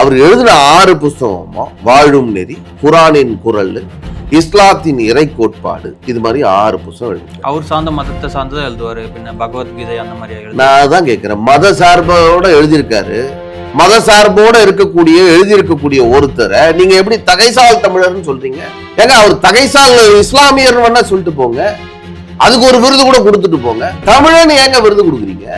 அவர் எழுதின ஆறு புஸ்தகமும் வாழும் நெறி குரானின் குரல் இஸ்லாத்தின் இறை கோட்பாடு இது மாதிரி ஆறு புஸ்தகம் எழுதி அவர் சார்ந்த மதத்தை சார்ந்ததை எழுதுவாரு? பின்ன பகவத்கீதை அந்த மாதிரி நான் அதான் கேட்கிறேன். மத சார்போட எழுதியிருக்காரு. மத சார்போட இருக்கக்கூடிய எழுதியிருக்கக்கூடிய ஒருத்தரை நீங்க எப்படி தகைசால் தமிழர்னு சொல்றீங்க? ஏங்க அவர் தகைசால் இஸ்லாமியர் வேணா சொல்லிட்டு போங்க. அதுக்கு ஒரு விருது கூட கொடுத்துட்டு போங்க. தமிழன் ஏங்க விருது கொடுக்குறீங்க?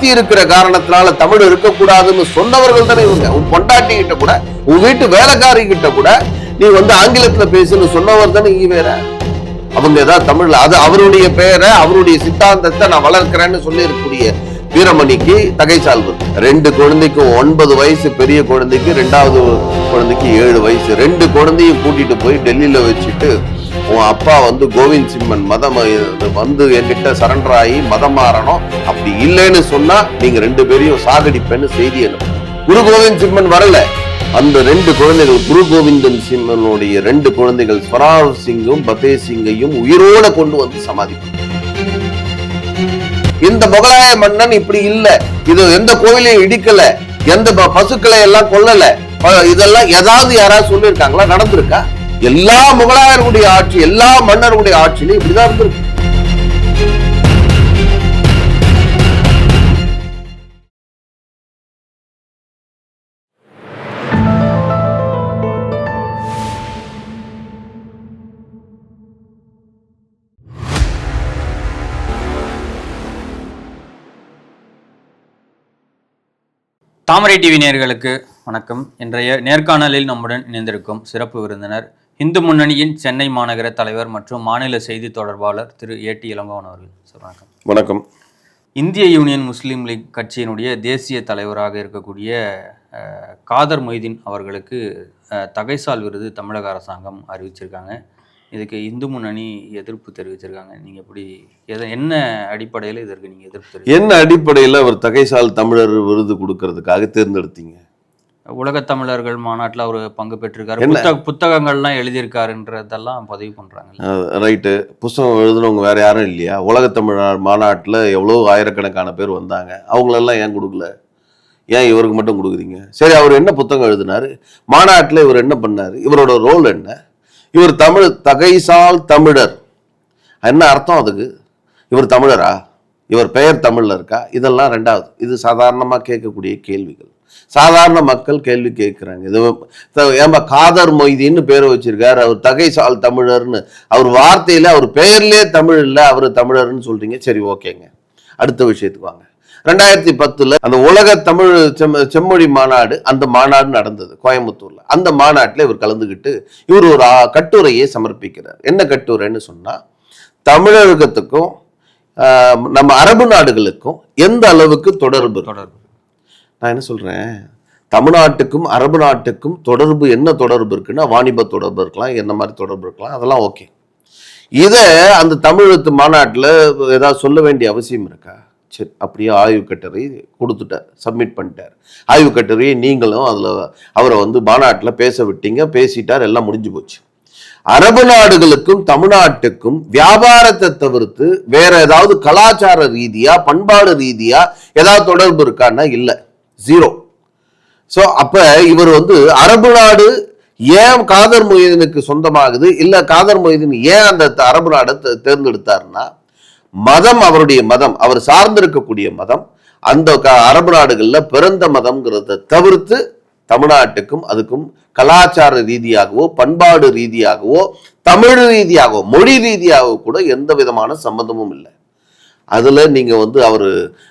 பக்தி இருக்கிற காரணத்தினால தமிழ் இருக்கக்கூடாதுன்னு சொன்னவர்கள் தானே இவங்க. உன் பொண்டாட்டி கிட்ட கூட உன் வீட்டு வேலைக்காரி கிட்ட கூட நீ வந்து ஆங்கிலத்துல பேசுன்னு சொன்னவர் தானே இங்க வேற. அவங்க ஏதாவது தமிழ்ல அது அவருடைய பெயரை அவருடைய சித்தாந்தத்தை நான் வளர்க்கிறேன்னு சொல்லி இருக்கக்கூடிய வீரமணிக்கு தகைசால்வு ரெண்டு குழந்தைக்கும் ஒன்பது வயசு பெரிய குழந்தைக்கு ரெண்டாவது குழந்தைக்கு ஏழு வயசு. ரெண்டு குழந்தையும் கூட்டிட்டு போய் டெல்லியில வச்சுட்டு உன் அப்பா வந்து கோவிந்த் சிம்மன் மதம் வந்து என்கிட்ட சரண்டர் ஆகி மதம் மாறணும். அப்படி இல்லைன்னு சொன்னா நீங்க ரெண்டு பேரையும் சாகடிப்பேன்னு செய்தி அனுப்பு குரு கோவிந்த் சிம்மன் வரல. அந்த ரெண்டு குழந்தைகள் குரு கோவிந்தன் சிம்மனுடைய ரெண்டு குழந்தைகள் ஸ்வராவ் சிங்கும் பதே சிங்கையும் உயிரோட கொண்டு வந்து சமாதி இந்த முகலாய மன்னன் இப்படி இல்ல. இது எந்த கோவிலையும் இடிக்கல. எந்த ப- பசுக்களை எல்லாம் கொல்லல இதெல்லாம் ஏதாவது யாராவது சொல்லியிருக்காங்களா? நடந்திருக்கா? எல்லா முகலாயர்களுடைய ஆட்சி எல்லா மன்னர்களுடைய ஆட்சியிலும் இப்படிதான் இருந்திருக்கு. தாமரை டிவி நேர்களுக்கு வணக்கம். இன்றைய நேர்காணலில் நம்முடன் இணைந்திருக்கும் சிறப்பு விருந்தினர் இந்து முன்னணியின் சென்னை மாநகர தலைவர் மற்றும் மாநில செய்தி தொடர்பாளர் திரு ஏடி இளங்கோவன் அவர்கள். சார் வணக்கம். வணக்கம். இந்திய யூனியன் முஸ்லீம் லீக் கட்சியினுடைய தேசிய தலைவராக இருக்கக்கூடிய காதர் மொய்தீன் அவர்களுக்கு தகைசால் விருது தமிழக அரசாங்கம் அறிவிச்சிருக்காங்க. இதுக்கு இந்து முன்னணி எதிர்ப்பு தெரிவிச்சிருக்காங்க. நீங்கள் எப்படி எதை என்ன அடிப்படையில் இதற்கு நீங்கள் எதிர்ப்பு என்ன அடிப்படையில் அவர் தகைசால் தமிழர் விருது கொடுக்கறதுக்காக தேர்ந்தெடுத்தீங்க? உலகத் தமிழர்கள் மாநாட்டில் அவர் பங்கு பெற்றிருக்காரு. என்ன? புத்தக புத்தகங்கள்லாம் எழுதியிருக்காருன்றதெல்லாம் பதிவு பண்ணுறாங்க ரைட்டு. புஸ்தகம் எழுதுனவங்க வேற யாரும் இல்லையா? உலகத்தமிழ் மாநாட்டில் எவ்வளோ ஆயிரக்கணக்கான பேர் வந்தாங்க. அவங்களெல்லாம் ஏன் கொடுக்கல? ஏன் இவருக்கு மட்டும் கொடுக்குறீங்க? சரி அவர் என்ன புத்தகம் எழுதினாரு? மாநாட்டில் இவர் என்ன பண்ணாரு? இவரோட ரோல் என்ன? இவர் தமிழ் தகைசால் தமிழர். என்ன அர்த்தம் அதுக்கு? இவர் தமிழரா? இவர் பெயர் தமிழ்ல இருக்கா? இதெல்லாம் ரெண்டாவது. இது சாதாரணமாக கேட்கக்கூடிய கேள்விகள். சாதாரண மக்கள் கேள்வி கேட்குறாங்க. இது ஏமா காதர் மொய்தின்னு பேர் வச்சிருக்காரு. அவர் தகைசால் தமிழர்னு. அவர் வார்த்தையில அவர் பெயர்லேயே தமிழ் இல்லை அவர் தமிழர்னு சொல்றீங்க. சரி ஓகேங்க. அடுத்த விஷயத்துக்கு வாங்க. ரெண்டாயிரத்தி பத்துல அந்த உலக தமிழ் செம்ம செம்மொழி மாநாடு அந்த மாநாடு நடந்தது கோயம்புத்தூர்ல. அந்த மாநாட்டில் இவர் கலந்துக்கிட்டு இவர் ஒரு கட்டுரையை சமர்ப்பிக்கிறார். என்ன கட்டுரைன்னு சொன்னா தமிழகத்துக்கும் ஆஹ், நம்ம அரபு நாடுகளுக்கும் எந்த அளவுக்கு தொடர்பு தொடர்பு. நான் என்ன சொல்கிறேன் தமிழ்நாட்டுக்கும் அரபு நாட்டுக்கும் தொடர்பு என்ன தொடர்பு இருக்குன்னா வாணிப தொடர்பு இருக்கலாம் என்ன மாதிரி தொடர்பு இருக்கலாம் அதெல்லாம் ஓகே. இதை அந்த தமிழத்து மாநாட்டில் ஏதாவது சொல்ல வேண்டிய அவசியம் இருக்கா? சரி அப்படியே ஆய்வு கட்டுரை கொடுத்துட்டார் சப்மிட் பண்ணிட்டார். ஆய்வு கட்டுரையை நீங்களும் அதில் அவரை வந்து மாநாட்டில் பேச விட்டீங்க பேசிட்டார் எல்லாம் முடிஞ்சு போச்சு. அரபு நாடுகளுக்கும் தமிழ்நாட்டுக்கும் வியாபாரத்தை தவிர்த்து வேற ஏதாவது கலாச்சார ரீதியா பண்பாடு ரீதியா ஏதாவது தொடர்பு இருக்கான்னா இல்லை. ஜீரோ ஸோ அப்போ இவர் வந்து அரபு நாடு ஏன் காதர் மொய்தீனுக்கு சொந்தமாகுது? இல்லை காதர் மொய்தீன் ஏன் அந்த அரபு நாடை தேர்ந்தெடுத்தாருன்னா மதம் அவருடைய மதம் அவர் சார்ந்திருக்கக்கூடிய மதம் அந்த அரபு நாடுகளில் பிறந்த மதம்ங்கிறத தவிர்த்து தமிழ்நாட்டுக்கும் அதுக்கும் கலாச்சார ரீதியாகவோ பண்பாடு ரீதியாகவோ தமிழ் ரீதியாகவோ மொழி ரீதியாகவோ கூட எந்த விதமான சம்மந்தமும் இல்லை. அதில் நீங்கள் வந்து அவர்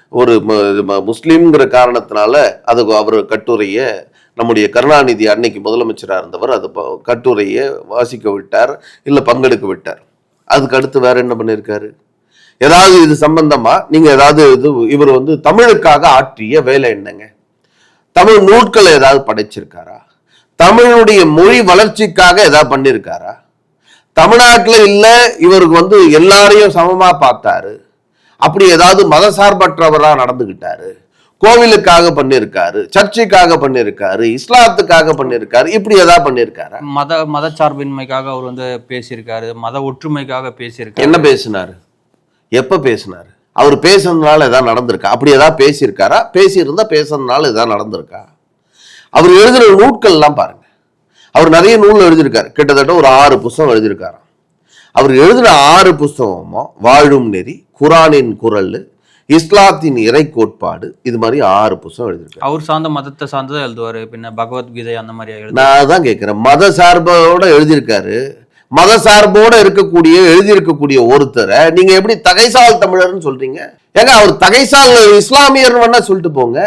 ஒரு ம- முஸ்லீம்ங்கிற காரணத்தினால அது அவர் கட்டுரையை நம்முடைய கருணாநிதி அன்னைக்கு முதலமைச்சராக இருந்தவர் அது கட்டுரையை வாசிக்க விட்டார் இல்லை பங்கெடுக்க விட்டார். அதுக்கு அடுத்து வேற என்ன பண்ணியிருக்காரு ஏதாவது இது சம்பந்தமா? நீங்க ஏதாவது இது இவர் வந்து தமிழுக்காக ஆற்றிய வேலை என்னங்க? தமிழ் நூட்களை ஏதாவது படைச்சிருக்காரா? தமிழுடைய மொழி வளர்ச்சிக்காக ஏதாவது பண்ணியிருக்காரா தமிழ்நாட்டில் இல்லை இவருக்கு வந்து எல்லாரையும் சமமாக பார்த்தாரு. அப்படி ஏதாவது மதசார்பற்றவரா நடந்துகிட்டாரு. கோவிலுக்காக பண்ணியிருக்காரு சர்ச்சுக்காக பண்ணியிருக்காரு இஸ்லாத்துக்காக பண்ணியிருக்காரு இப்படி ஏதாவது பண்ணியிருக்காரா மத மதச்சார்பின்மைக்காக அவர் வந்து பேசியிருக்காரு மத ஒற்றுமைக்காக பேசியிருக்காரு. என்ன பேசினாரு? எப்ப பேசினாரு? அவர் பேசுனதுனால ஏதாவது நடந்திருக்கா? அப்படி ஏதாவது பேசியிருக்காரா? பேசியிருந்தா பேசுனதுனால ஏதாவது நடந்திருக்கா? அவர் எழுதுகிற நூட்கள்லாம் பாருங்க. அவர் நிறைய நூல் எழுதியிருக்காரு. கிட்டத்தட்ட ஒரு ஆறு புஸ்தகம் எழுதியிருக்காராம். அவர் எழுதின ஆறு புஸ்தகமும் வாழும் நெறி குரானின் குரல் இஸ்லாத்தின் இறை கோட்பாடு இது மாதிரி ஆறு புஸ்தகம் எழுதியிருக்காரு. அவர் சார்ந்த மதத்தை சார்ந்ததை எழுதுவாரு பின்ன பகவத்கீதை அந்த மாதிரி நான் அதான் கேட்கிறேன். மத சார்போட எழுதியிருக்காரு. மத சார்போட இருக்கக்கூடிய எழுதியிருக்கக்கூடிய ஒருத்தரை நீங்க எப்படி தகைசால் தமிழர்னு சொல்றீங்க? ஏங்க அவர் தகைசால் இஸ்லாமியர் வேணா சொல்லிட்டு போங்க.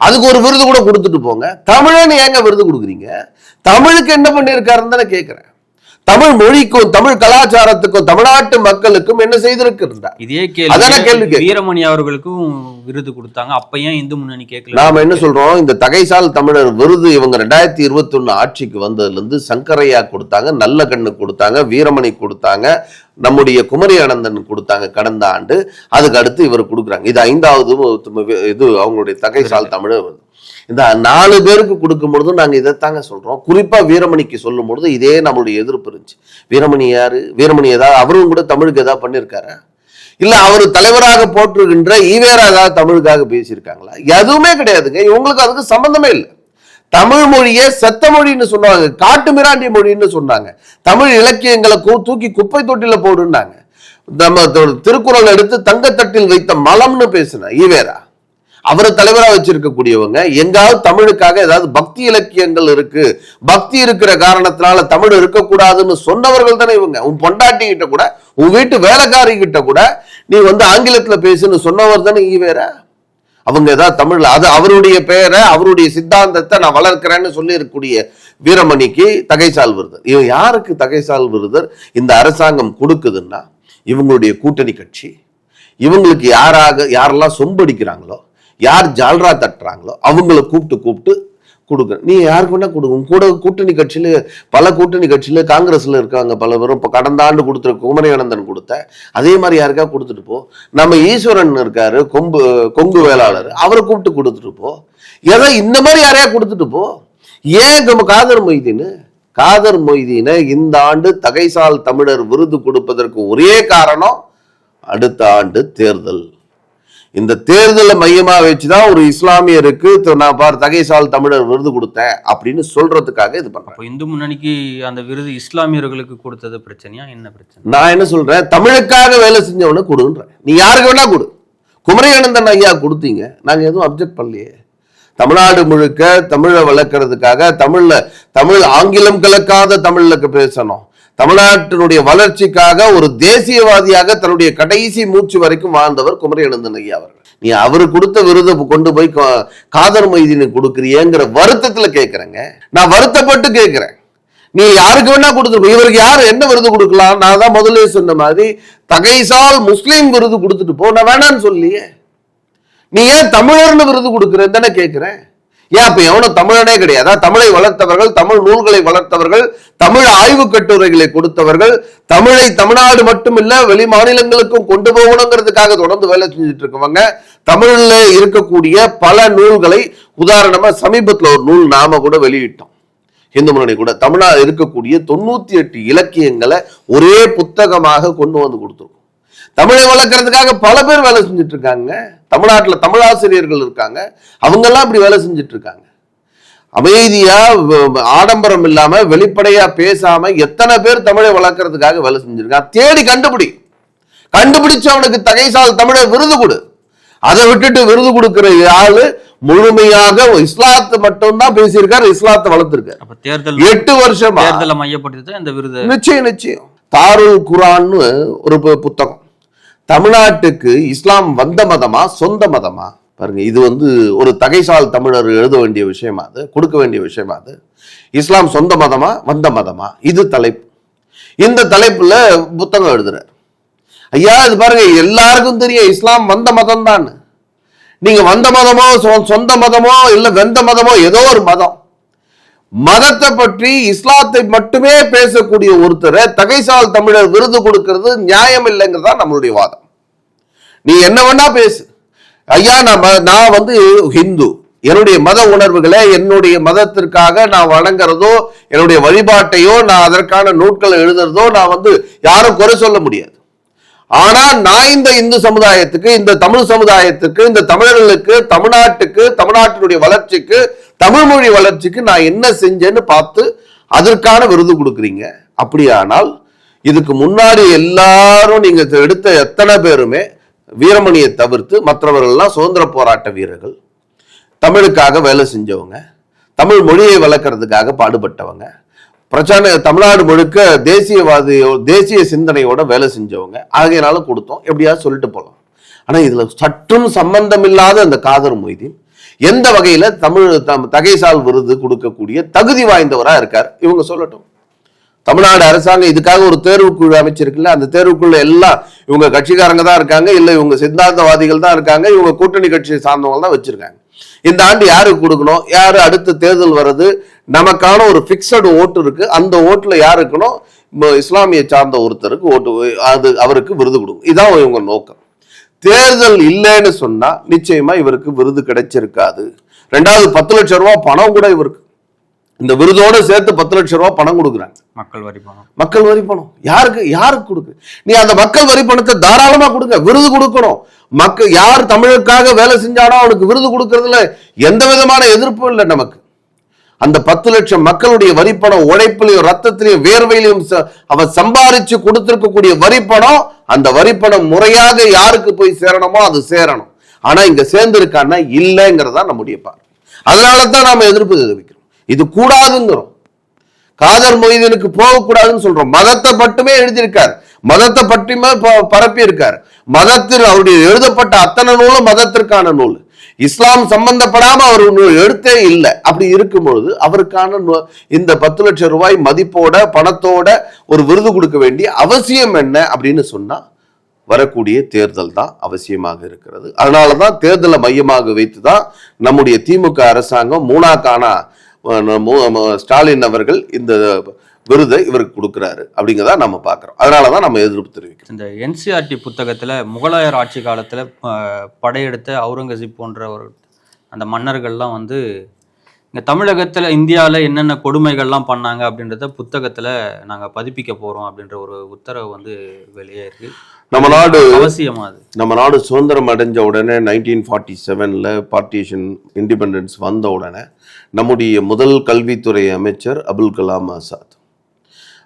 அதுக்கு ஒரு விருது கூட கொடுத்துட்டு போங்க. தமிழன்னு ஏங்க விருது கொடுக்குறீங்க? தமிழுக்கு என்ன பண்ணியிருக்காருன்னு தானே கேட்கிறேன். தமிழ் மொழிக்கும் தமிழ் கலாச்சாரத்துக்கும் தமிழ்நாட்டு மக்களுக்கும் என்ன செய்திருக்கிறார்? இதே அதானே கேள்வி கேள்வி. வீரமணி அவர்களுக்கும் விருது கொடுத்தாங்க. அப்ப ஏன் இந்து முன்னணி கேட்கல? நாம என்ன சொல்றோம்? இந்த தகைசால் தமிழர் விருது இவங்க ரெண்டாயிரத்தி இருபத்தி ஒண்ணு ஆட்சிக்கு வந்ததுல இருந்து சங்கரையா கொடுத்தாங்க நல்ல கண்ணு கொடுத்தாங்க வீரமணி கொடுத்தாங்க நம்முடைய குமரி ஆனந்தன் கொடுத்தாங்க கடந்த ஆண்டு. அதுக்கு அடுத்து இவர் கொடுக்குறாங்க. இது ஐந்தாவது இது அவங்களுடைய தகைசால் தமிழர் இந்த நாலு பேருக்கு கொடுக்கும் பொழுதும் நாங்கள் இதைத்தாங்க சொல்கிறோம் குறிப்பாக வீரமணிக்கு சொல்லும் பொழுது இதே நம்மளுடைய எதிர்ப்பு இருந்துச்சு. வீரமணி யார்? வீரமணி ஏதாவது அவரும் கூட தமிழுக்கு ஏதாவது பண்ணியிருக்காரா இல்லை அவர் தலைவராக போற்றுகின்ற ஈவேரா ஏதாவது தமிழுக்காக பேசியிருக்காங்களா? எதுவுமே கிடையாதுங்க. இவங்களுக்கு அதுக்கு சம்மந்தமே இல்லை. தமிழ் மொழியை செத்த மொழின்னு சொன்னாங்க. காட்டு மிராண்டி மொழின்னு சொன்னாங்க. தமிழ் இலக்கியங்களை தூக்கி குப்பை தொட்டில போடுன்னாங்க. நம்ம திருக்குறள் எடுத்து தங்கத்தட்டில் வைத்த மலம்னு பேசின ஈவேரா. அவரை தலைவராக வச்சிருக்கக்கூடியவங்க எங்காவது தமிழுக்காக ஏதாவது பக்தி இலக்கியங்கள் இருக்கு பக்தி இருக்கிற காரணத்தினால தமிழ் இருக்கக்கூடாதுன்னு சொன்னவர்கள் தானே இவங்க. உன் பொண்டாட்டி கிட்ட கூட உன் வீட்டு வேலைக்காரி கிட்ட கூட நீ வந்து ஆங்கிலத்துல பேசுன்னு சொன்னவர் தானே வேற. அவங்க ஏதாவது தமிழ்ல அது அவருடைய பெயரை அவருடைய சித்தாந்தத்தை நான் வளர்க்கிறேன்னு சொல்லி இருக்கக்கூடிய வீரமணிக்கு தகைசால் விருதர். இவன் யாருக்கு தகைசால் விருதர்? இந்த அரசாங்கம் கொடுக்குதுன்னா இவங்களுடைய கூட்டணி கட்சி. இவங்களுக்கு யாராக யாரெல்லாம் சொம்படிக்கிறாங்களோ யார் ஜால்ரா தட்டுறாங்களோ அவங்கள கூப்பிட்டு கூப்பிட்டு கொடுக்க நீ யாருக்கு வேணா கொடுங்க. கூட கூட்டணி கட்சியில பல கூட்டணி கட்சியில காங்கிரஸில் இருக்காங்க பல பேரும். இப்போ கடந்த ஆண்டு கொடுத்துரு குமரியானந்தன் கொடுத்த அதே மாதிரி யாருக்கா கொடுத்துட்டு போ. நம்ம ஈஸ்வரன் இருக்காரு கொம்பு கொங்கு வேளாளர். அவரை கூப்பிட்டு கொடுத்துட்டு போ. ஏதோ இந்த மாதிரி யாரையா கொடுத்துட்டு போ. ஏன் நம்ம காதர் மொய்தீன்னு காதர் மொய்தீனை இந்த ஆண்டு தகைசால் தமிழர் விருது கொடுப்பதற்கு ஒரே காரணம் அடுத்த ஆண்டு தேர்தல். இந்த தேர்தலை மையமா வச்சுதான் ஒரு இஸ்லாமியருக்கு நான் பார் தகைசால் தமிழர் விருது கொடுத்தேன் அப்படின்னு சொல்றதுக்காக இது அப்போ இந்து முன்னணிக்கு அந்த விருது இஸ்லாமியர்களுக்கு கொடுத்தது பிரச்சனையா? என்ன பிரச்சனை? நான் என்ன சொல்றேன்? தமிழுக்காக வேலை செஞ்சவனை கொடுன்றேன். நீ யாருக்கு வேணா கொடு. குமரியானந்தன் ஐயா கொடுத்தீங்க. நாங்க எதுவும் அப்செக்ட் பண்ணலையே. தமிழ்நாடு முழுக்க தமிழை வளர்க்கறதுக்காக தமிழ்ல தமிழ் ஆங்கிலம் கலக்காத தமிழ்ல பேசணும். தமிழ்நாட்டினுடைய வளர்ச்சிக்காக ஒரு தேசியவாதியாக தன்னுடைய கடைசி மூச்சு வரைக்கும் வாழ்ந்தவர் குமரியானந்தன் ஐயா அவர்கள். நீ அவரு கொடுத்த விருதை கொண்டு போய் கா- காதர் மைதீனுக்கு கொடுக்குறியங்கிற வருத்தத்துல கேட்கிறேங்க நான் வருத்தப்பட்டு கேட்கிறேன் நீ யாருக்கு வேணா கொடுத்துருப்ப. இவருக்கு யார் என்ன விருது கொடுக்கலாம்? நான் தான் முதல்ல சொன்ன மாதிரி தகைசால் முஸ்லீம் விருது கொடுத்துட்டு போ நான் வேணான்னு சொல்லியே. நீ ஏன் தமிழர்னு விருது கொடுக்குறேன்னு தானே கேட்கிறேன் ஏன் அப்ப எவனும் தமிழனே கிடையாது? தமிழை வளர்த்தவர்கள் தமிழ் நூல்களை வளர்த்தவர்கள் தமிழ் ஆய்வு கட்டுரைகளை கொடுத்தவர்கள் தமிழை தமிழ்நாடு மட்டுமில்ல வெளி மாநிலங்களுக்கும் கொண்டு போகணுங்கிறதுக்காக தொடர்ந்து வேலை செஞ்சுட்டு இருக்கவங்க தமிழ்ல இருக்கக்கூடிய பல நூல்களை உதாரணமா சமீபத்துல ஒரு நூல் நாம கூட வெளியிட்டோம். இந்து முன்னணி கூட. தமிழ்நாடு இருக்கக்கூடிய தொண்ணூத்தி எட்டு இலக்கியங்களை ஒரே புத்தகமாக கொண்டு வந்து கொடுத்துருக்கோம். தமிழை வளர்க்கறதுக்காக பல பேர் வேலை செஞ்சுட்டு இருக்காங்க தமிழ்நாட்டுல தமிழ் ஆசிரியர்கள் இருக்காங்க. அவங்க எல்லாம் இப்படி வேலை செஞ்சுட்டு இருக்காங்க அமைதியா ஆடம்பரம் இல்லாம வெளிப்படையா பேசாம எத்தனை பேர் தமிழை வளர்க்கறதுக்காக வேலை செஞ்சிருக்காங்க தேடி கண்டுபிடி. கண்டுபிடிச்சு அவனுக்கு தகைசால் தமிழர் விருது கொடு. அதை விட்டுட்டு விருது கொடுக்கிற ஆளு முழுமையாக இஸ்லாத்தை மட்டும்தான் பேசியிருக்காரு இஸ்லாத்தை வளர்த்திருக்காரு. அப்ப தேர்தல் எட்டு வருஷமா தேர்தலை மையப்படுத்தி இந்த விருது. நிச்சயம் நிச்சயம். தாருல் குரான்னு ஒரு புத்தகம். தமிழ்நாட்டுக்கு இஸ்லாம் வந்த மதமா சொந்த மதமா? பாருங்க இது வந்து ஒரு தகைசால் தமிழர் எழுத வேண்டிய விஷயமா அது கொடுக்க வேண்டிய விஷயமா அது? இஸ்லாம் சொந்த மதமா வந்த மதமா? இது தலைப்பு. இந்த தலைப்புல புத்தகம் எழுதுறார். ஐயா இது பாருங்க எல்லாருக்கும் தெரியும் இஸ்லாம் வந்த மதம் தான் நீங்க வந்த மதமோ சொந்த மதமோ இல்ல வெந்த மதமோ ஏதோ ஒரு மதம். மதத்தை பற்றி இஸ்லாத்தை மட்டுமே பேசக்கூடிய ஒருத்தரை தகைசால் தமிழர் விருது கொடுக்கிறது நியாயம் இல்லைங்கிறதா நம்மளுடைய வாதம். நீ என்ன வேணா பேசு. ஐயா நான் நான் வந்து ஹிந்து. என்னுடைய மத உணர்வுகளை என்னுடைய மதத்திற்காக நான் வணங்குறதோ என்னுடைய வழிபாட்டையோ நான் அதற்கான நூட்களை எழுதுறதோ நான் வந்து யாரும் குறை சொல்ல முடியாது. ஆனால் நான் இந்த இந்து சமுதாயத்துக்கு இந்த தமிழ் சமுதாயத்துக்கு இந்த தமிழர்களுக்கு தமிழ்நாட்டுக்கு தமிழ்நாட்டினுடைய வளர்ச்சிக்கு தமிழ் மொழி வளர்ச்சிக்கு நான் என்ன செஞ்சேன்னு பார்த்து அதற்கான விருது கொடுக்குறீங்க. அப்படியானால் இதுக்கு முன்னாடி எல்லாரும் நீங்க எடுத்த எத்தனை பேருமே வீரமணியை தவிர்த்து மற்றவர்கள்லாம் சுதந்திர போராட்ட வீரர்கள் தமிழுக்காக வேலை செஞ்சவங்க தமிழ் மொழியை வளர்க்கறதுக்காக பாடுபட்டவங்க பிரச்சார தமிழ்நாடு முழுக்க தேசியவாதியோ தேசிய சிந்தனையோட வேலை செஞ்சவங்க ஆகையினால கொடுத்தோம். எப்படியாவது சொல்லிட்டு போகலாம் ஆனால் இதில் சற்றும் சம்பந்தம் இல்லாத அந்த காதர் மொய்தீன் எந்த வகையில தமிழ் தம் தகைசால் விருது கொடுக்கக்கூடிய தகுதி வாய்ந்தவரா இருக்கார்? இவங்க சொல்லட்டும். தமிழ்நாடு அரசாங்கம் இதுக்காக ஒரு தேர்வுக்குழு அமைச்சிருக்குல்ல அந்த தேர்வுக்குள்ள எல்லாம் இவங்க கட்சிக்காரங்க தான் இருக்காங்க இல்லை இவங்க சித்தாந்தவாதிகள் தான் இருக்காங்க இவங்க கூட்டணி கட்சியை சார்ந்தவங்க தான் வச்சிருக்காங்க. இந்த ஆண்டு யாருக்கு கொடுக்கணும்? யாரு அடுத்த தேர்தல் வர்றது? நமக்கான ஒரு பிக்சடு ஓட்டு இருக்கு அந்த ஓட்டுல யார் இஸ்லாமிய சார்ந்த ஒருத்தருக்கு ஓட்டு அது அவருக்கு விருது கொடுக்கும். இதான் இவங்க நோக்கம். தேர்தல் இல்லைன்னு சொன்னா நிச்சயமா இவருக்கு விருது கிடைச்சிருக்காது. ரெண்டாவது பத்து லட்சம் ரூபாய் பணம் கூட இவருக்கு. இந்த விருதோட சேர்த்து பத்து லட்சம் ரூபாய் பணம் கொடுக்குறாங்க. மக்கள் வரி பணம். மக்கள் வரி பணம். யாருக்கு யாருக்கு கொடுக்கு? நீ அந்த மக்கள் வரி பணத்தை தாராளமா கொடுங்க. விருது கொடுக்கணும். மக்கள் யார் தமிழுக்காக வேலை செஞ்சானோ அவனுக்கு விருது கொடுக்கறதுல எந்த விதமான எதிர்ப்பும் இல்லை நமக்கு. அந்த பத்து லட்சம் மக்களுடைய வரிப்பணம் உழைப்பிலையும் ரத்தத்திலையும் வேர்வையிலையும் அவன் சம்பாரிச்சு கொடுத்திருக்கக்கூடிய வரிப்பணம் அந்த வரிப்பணம் முறையாக யாருக்கு போய் சேரணுமோ அது சேரணும். ஆனா இங்க சேர்ந்திருக்கான்னா இல்லைங்கிறதா நம்முடைய பார்வை. அதனால தான் நாம எதிர்ப்பு தெரிவிக்கிறோம். இது கூடாதுங்கிறோம். காதர் மொய்தீனுக்கு போகக்கூடாதுன்னு சொல்றோம். மதத்தை மட்டுமே எழுதியிருக்கார். மதத்தை பற்றியுமே ப- பரப்பி இருக்கார் மதத்தில் அவருடைய எழுதப்பட்ட அத்தனை நூலும் மதத்திற்கான நூல். இஸ்லாம் சம்பந்தப்படாம அவர் எழுத்தே இல்லை. அப்படி இருக்கும்பொழுது அவருக்கான இந்த பத்து லட்சம் ரூபாய் மதிப்போட பணத்தோட ஒரு விருது கொடுக்க வேண்டிய அவசியம் என்ன அப்படின்னு சொன்னா வரக்கூடிய தேர்தல் தான் அவசியமாக இருக்கிறது. அதனால தான் தேர்தலை மையமாக வைத்து தான் நம்முடைய திமுக அரசாங்கம் மூணாக்கானா ஸ்டாலின் அவர்கள் இந்த விருதை இவருக்கு கொடுக்குறாரு அப்படிங்கிறத நம்ம பார்க்குறோம். அதனால தான் நம்ம எதிர்ப்பு தெரிவிக்கிறோம். இந்த என்சிஆர்டி புத்தகத்துல முகலாயர் ஆட்சி காலத்துல படையெடுத்த அவுரங்கசீப் போன்ற ஒரு அந்த மன்னர்கள்லாம் வந்து இங்க தமிழகத்துல இந்தியால என்னென்ன கொடுமைகள்லாம் பண்ணாங்க அப்படின்றத புத்தகத்துல நாங்க பதிப்பிக்க போறோம் அப்படின்ற ஒரு உத்தரவு வந்து வெளியே இருக்கு. நம்ம நாடு அவசியமா அது. நம்ம நாடு சுதந்திரம் அடைஞ்ச உடனே நைன்டீன் ஃபார்ட்டி செவனில் பார்ட்டிஷன் இண்டிபெண்டன்ஸ் வந்த உடனே நம்முடைய முதல் கல்வித்துறை அமைச்சர் அபுல் கலாம் ஆசாத்.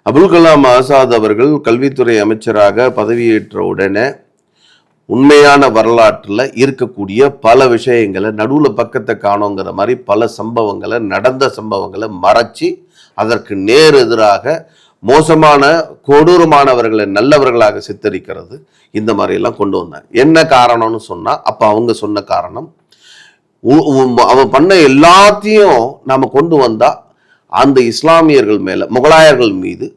அபுல் கலாம் ஆசாத் அவர்கள் கல்வித்துறை அமைச்சராக பதவியேற்ற உடனே உண்மையான வரலாற்றில் இருக்கக்கூடிய பல விஷயங்களை நடுவில் பக்கத்தை காணோங்கிற மாதிரி பல சம்பவங்களை நடந்த சம்பவங்களை மறைச்சி அதற்கு நேர் எதிராக மோசமான கொடூரமானவர்களை நல்லவர்களாக சித்தரிக்கிறது. இந்த மாதிரி எல்லாம் கொண்டு வந்தாங்க என்ன காரணம்னு சொன்னால் அப்போ அவங்க சொன்ன காரணம் உ- அவன் பண்ண எல்லாத்தையும் நாம் கொண்டு வந்தால் அந்த இஸ்லாமியர்கள் மேலே முகலாயர்கள் மீது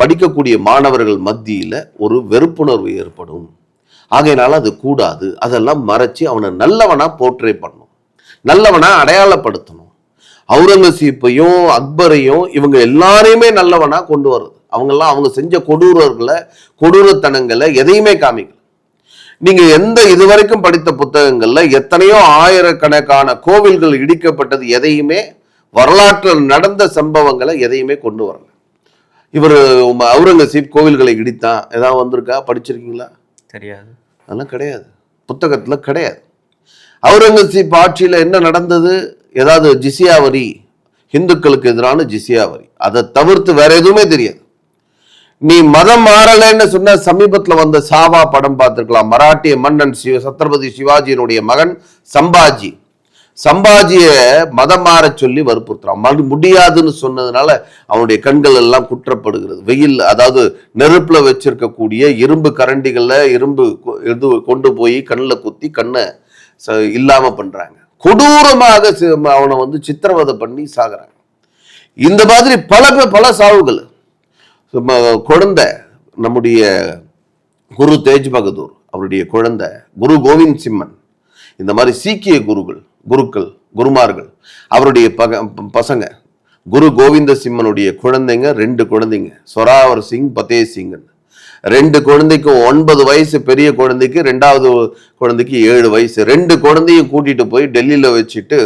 படிக்கக்கூடிய மாணவர்கள் மத்தியில் ஒரு வெறுப்புணர்வு ஏற்படும். ஆகையினால அது கூடாது. அதெல்லாம் மறைச்சு அவனை நல்லவனாக போர்ட்ரே பண்ணும் நல்லவனாக அடையாளப்படுத்தணும். அவுரங்கசீப்பையும் அக்பரையும் இவங்க எல்லாரையுமே நல்லவனாக கொண்டு வர்றது. அவங்கெல்லாம் அவங்க செஞ்ச கொடூரர்களை கொடூரத்தனங்களை எதையுமே காமிக்கல. நீங்கள் எந்த இதுவரைக்கும் படித்த புத்தகங்களில் எத்தனையோ ஆயிரக்கணக்கான கோவில்கள் இடிக்கப்பட்டது எதையுமே வரலாற்றில் நடந்த சம்பவங்களை எதையுமே கொண்டு வரல. இவர் அவுரங்கசீப் கோவில்களை இடித்தான். ஏதாவது வந்திருக்கா? படிச்சிருக்கீங்களா? தெரியாது. அதெல்லாம் கிடையாது. புத்தகத்துல கிடையாது. அவுரங்கசீப் ஆட்சியில என்ன நடந்தது? ஏதாவது ஜிசியா வரி இந்துக்களுக்கு எதிரான ஜிசியா வரி அதை தவிர்த்து வேற எதுவுமே தெரியாது. நீ மதம் மாறலைன்னு சொன்ன சமீபத்துல வந்த சாவா படம் பார்த்திருக்கலாம். மராட்டிய மன்னன் சிவ சத்ரபதி சிவாஜியினுடைய மகன் சம்பாஜி. சம்பாஜிய மதம் மாற சொல்லி வற்புறுத்துறான் மறு முடியாதுன்னு சொன்னதுனால அவனுடைய கண்கள் எல்லாம் குற்றப்படுகிறது. வெயில் அதாவது நெருப்புல வச்சிருக்கக்கூடிய இரும்பு கரண்டிகள்ல இரும்பு கொ- இது கொண்டு போய் கண்ணில் குத்தி கண்ணை ச- இல்லாம பண்றாங்க. கொடூரமாக அவனை வந்து சித்திரவதை பண்ணி சாகிறாங்க. இந்த மாதிரி பல பல சாவுகள். சும்மா குழந்தை நம்முடைய குரு தேஜ் பகதூர் அவருடைய குழந்தை குரு கோவிந்த் சிம்மன் இந்த மாதிரி சீக்கிய குருகள் குருக்கள் குருமார்கள். அவருடைய பக பசங்க குரு கோவிந்த சிம்மனுடைய குழந்தைங்க ரெண்டு குழந்தைங்க. சொராவர் சிங் பதே சிங்கன். ரெண்டு குழந்தைக்கும் ஒன்பது வயசு பெரிய குழந்தைக்கு ரெண்டாவது குழந்தைக்கு ஏழு வயசு. ரெண்டு குழந்தையும் கூட்டிட்டு போய் டெல்லியில வச்சுட்டு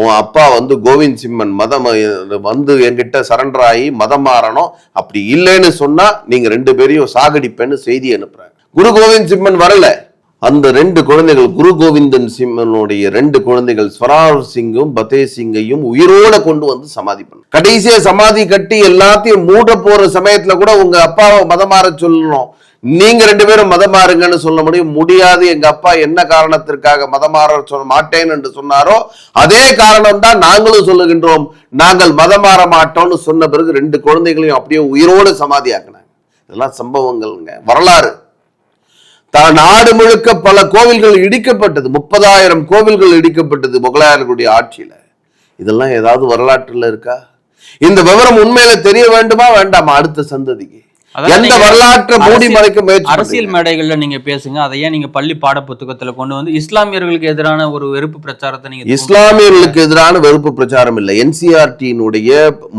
உன் அப்பா வந்து கோவிந்த் சிம்மன் மதம் வந்து என்கிட்ட சரண்டர் ஆகி மதம் மாறணும். அப்படி இல்லைன்னு சொன்னா நீங்க ரெண்டு பேரையும் சாகடிப்பேன்னு செய்தி அனுப்புறாங்க குரு கோவிந்த் சிம்மன் வரல. அந்த ரெண்டு குழந்தைகள் குரு கோவிந்தன் சிம்மனுடைய ரெண்டு குழந்தைகள் ஸ்வரார் சிங்கும் பதே சிங்கையும் உயிரோட கொண்டு வந்து சமாதி பண்ண கடைசியா சமாதி கட்டி எல்லாத்தையும் மூட போற சமயத்துல கூட உங்க அப்பாவை மதம் மாற சொல்லணும். நீங்க ரெண்டு பேரும் மதம் மாறுங்கன்னு சொல்ல முடியும். முடியாது. எங்க அப்பா என்ன காரணத்திற்காக மதம் மாற சொல்ல மாட்டேன் என்று சொன்னாரோ அதே காரணம் தான் நாங்களும் சொல்லுகின்றோம். நாங்கள் மதம் மாற மாட்டோம்னு சொன்ன பிறகு ரெண்டு குழந்தைகளையும் அப்படியே உயிரோடு சமாதியாக்குனாங்க. இதெல்லாம் சம்பவங்கள்ங்க. வரலாறு. தான் நாடு முழுக்க பல கோவில்கள் இடிக்கப்பட்டது. முப்பதாயிரம் கோவில்கள் இடிக்கப்பட்டது முகலாயர்களுடைய ஆட்சியில. இதெல்லாம் ஏதாவது வரலாற்றுல இருக்கா? இந்த விவரம் உண்மையில தெரிய வேண்டுமா வேண்டாமா? அடுத்த சந்ததிக்கு. எந்த வரலாற்றை மூடி மறைக்க முயற்சி அரசியல்? மேடைகள்ல நீங்க பேசுங்க. அதை ஏன் நீங்க பள்ளி பாட புத்தகத்துல கொண்டு வந்து இஸ்லாமியர்களுக்கு எதிரான ஒரு வெறுப்பு பிரச்சாரத்தை நீங்க இஸ்லாமியர்களுக்கு எதிரான வெறுப்பு பிரச்சாரம் இல்லை. என்சிஆர்டியினுடைய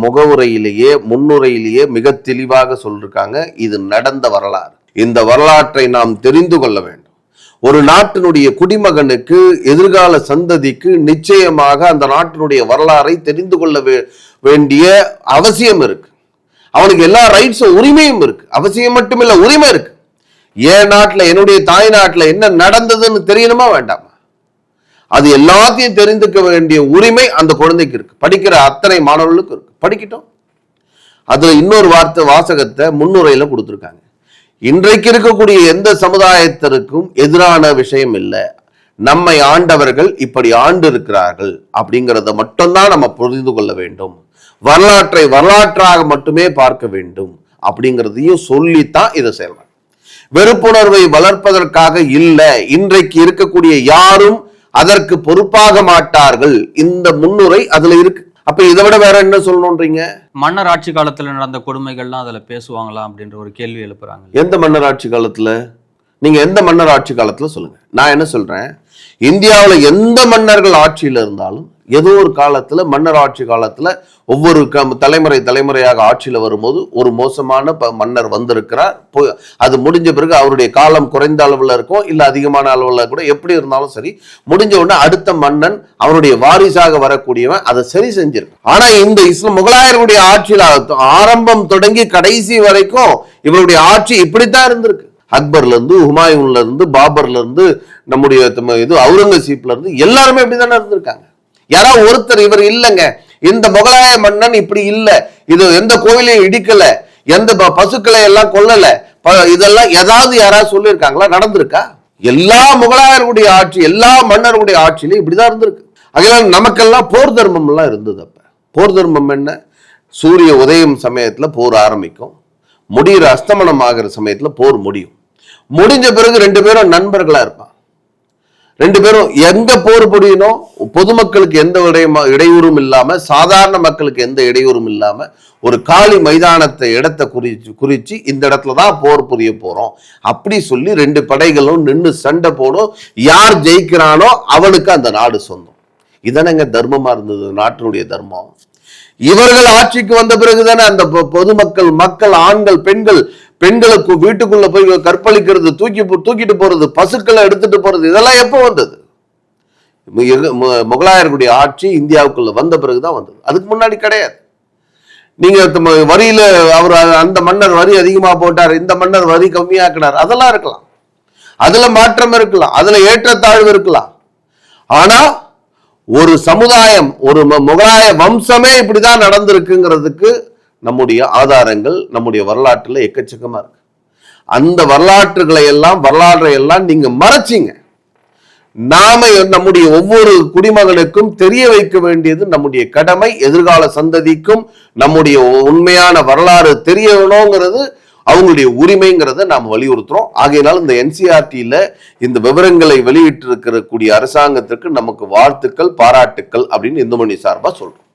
முகவுரையிலேயே முன்னுரையிலேயே மிக தெளிவாக சொல்லிருக்காங்க. இது நடந்த வரலாறு. இந்த வரலாற்றை நாம் தெரிந்து கொள்ள வேண்டும். ஒரு நாட்டினுடைய குடிமகனுக்கு எதிர்கால சந்ததிக்கு நிச்சயமாக அந்த நாட்டினுடைய வரலாறை தெரிந்து கொள்ள வே- வேண்டிய அவசியம் இருக்கு. அவனுக்கு எல்லா ரைட்ஸும் உரிமையும் இருக்கு. அவசியம் மட்டும் இல்லை உரிமை இருக்கு. என் நாட்டில் என்னுடைய தாய் நாட்டில் என்ன நடந்ததுன்னு தெரியணுமா வேண்டாமா? அது எல்லாத்தையும் தெரிந்துக்க வேண்டிய உரிமை அந்த குழந்தைக்கு இருக்கு. படிக்கிற அத்தனை மாணவர்களுக்கும் இருக்கு. படிக்கட்டும். அதுல இன்னொரு வார்த்தை வாசகத்தை முன்னுரையில கொடுத்துருக்காங்க. இன்றைக்கு இருக்கக்கூடிய எந்த சமுதாயத்திற்கும் எதிரான விஷயம் இல்லை. நம்மை ஆண்டவர்கள் இப்படி ஆண்டு இருக்கிறார்கள் அப்படிங்கிறத மட்டும்தான் நம்ம புரிந்து கொள்ள வேண்டும். வரலாற்றை வரலாற்றாக மட்டுமே பார்க்க வேண்டும் அப்படிங்கிறதையும் சொல்லித்தான் இதை செய்வாங்க வெறுப்புணர்வை வளர்ப்பதற்காக இல்லை. இன்றைக்கு இருக்கக்கூடிய யாரும் அதற்கு பொறுப்பாக மாட்டார்கள். இந்த முன்னுரை அதுல இருக்கு. அப்ப இதை விட வேற என்ன சொல்லணும்ன்றீங்க? மன்னர் ஆட்சி காலத்துல நடந்த கொடுமைகள்லாம் அதுல பேசுவாங்களா அப்படின்ற ஒரு கேள்வி எழுப்புறாங்க. எந்த மன்னர் ஆட்சி காலத்துல? நீங்க எந்த மன்னர் ஆட்சி காலத்துல சொல்லுங்க. நான் என்ன சொல்றேன்? இந்தியாவுல எந்த மன்னர்கள் ஆட்சியில இருந்தாலும் ஏதோ ஒரு காலத்தில் மன்னர் ஆட்சி காலத்தில் ஒவ்வொரு க- தலைமுறை தலைமுறையாக ஆட்சியில் வரும்போது ஒரு மோசமான ப- மன்னர் வந்திருக்கிறார். போ- அது முடிஞ்ச பிறகு அவருடைய காலம் குறைந்த அளவில் இருக்கும் இல்லை அதிகமான அளவில் கூட எப்படி இருந்தாலும் சரி முடிஞ்ச உடனே அடுத்த மன்னன் அவருடைய வாரிசாக வரக்கூடியவன் அதை சரி செஞ்சிருக்கான் ஆனால் இந்த இஸ்லாம் முகலாயருடைய ஆட்சியில் ஆரம்பம் தொடங்கி கடைசி வரைக்கும் இவருடைய ஆட்சி இப்படித்தான் இருந்திருக்கு. அக்பர்லேருந்து ஹுமாயூன்லேருந்து பாபர்லேருந்து நம்முடைய இது அவுரங்கசீப்லேருந்து எல்லாருமே இப்படி தானே இருந்திருக்காங்க. யாராவது ஒருத்தர் இவர் இல்லைங்க. இந்த முகலாய மன்னன் இப்படி இல்லை. இது எந்த கோவிலையும் இடிக்கல. எந்த ப- பசுக்களை எல்லாம் கொல்லல. ப- இதெல்லாம் ஏதாவது யாராவது சொல்லியிருக்காங்களா? நடந்திருக்கா? எல்லா முகலாயருடைய ஆட்சி எல்லா மன்னருடைய ஆட்சியிலும் இப்படிதான் இருந்திருக்கு. அதெல்லாம் நமக்கெல்லாம் போர் தர்மம் எல்லாம் இருந்தது அப்ப. போர் தர்மம் என்ன? சூரிய உதயம் சமயத்துல போர் ஆரம்பிக்கும். முடிகிற அஸ்தமனம் ஆகிற சமயத்துல போர் முடியும். முடிஞ்ச பிறகு ரெண்டு பேரும் நண்பர்களா இருப்பான் ரெண்டு பேரும் எங்க போர் புரியணும்? பொதுமக்களுக்கு எந்த இடையூறும் இல்லாம சாதாரண மக்களுக்கு எந்த இடையூறும் இல்லாம ஒரு காலி மைதானத்தை இடத்தை குறிச்சு குறிச்சு இந்த இடத்துல தான் போர் புரிய போறோம். அப்படி சொல்லி ரெண்டு படைகளும் நின்று சண்டை போடும். யார் ஜெயிக்கிறானோ அவனுக்கு அந்த நாடு சொந்தம். இதனங்க தர்மமா இருந்தது நாட்டினுடைய தர்மம். இவர்கள் ஆட்சிக்கு வந்த பிறகுதானே அந்த பொ- பொதுமக்கள் மக்கள் ஆண்கள் பெண்கள் பெண்களுக்கு வீட்டுக்குள்ள போய் கற்பழிக்கிறது தூக்கி தூக்கிட்டு போறது பசுக்களை எடுத்துட்டு போறது இதெல்லாம் எப்போ வந்தது? மு- முகலாயர்களுடைய ஆட்சி இந்தியாவுக்குள்ள வந்த பிறகுதான் வந்தது. அதுக்கு முன்னாடி கிடையாது. நீங்க வரியில அவர் அந்த மன்னர் வரி அதிகமா போட்டார் இந்த மன்னர் வரி கம்மியாக்கினார் அதெல்லாம் இருக்கலாம். அதுல மாற்றம் இருக்கலாம் அதுல ஏற்றத்தாழ்வு இருக்கலாம். ஆனா ஒரு சமுதாயம் ஒரு ம- முகலாய வம்சமே இப்படிதான் நடந்திருக்குங்கிறதுக்கு நம்முடைய ஆதாரங்கள் நம்முடைய வரலாற்றுல எக்கச்சக்கமா இருக்கு. அந்த வரலாற்றுகளை எல்லாம் வரலாற்றை எல்லாம் நீங்க மறைச்சிங்க. நாம நம்முடைய ஒவ்வொரு குடிமகனுக்கும் தெரிய வைக்க வேண்டியது நம்முடைய கடமை எதிர்கால சந்ததிக்கும் நம்முடைய உண்மையான வரலாறு தெரியணுங்கிறது அவங்களுடைய உரிமைங்கிறத நாம் வலியுறுத்துறோம். ஆகையினால் இந்த என்சிஆர்டியில இந்த விவரங்களை வெளியிட்டிருக்கக்கூடிய அரசாங்கத்திற்கு நமக்கு வாழ்த்துக்கள் பாராட்டுக்கள் அப்படின்னு இந்துமணி சார்பா சொல்றோம்.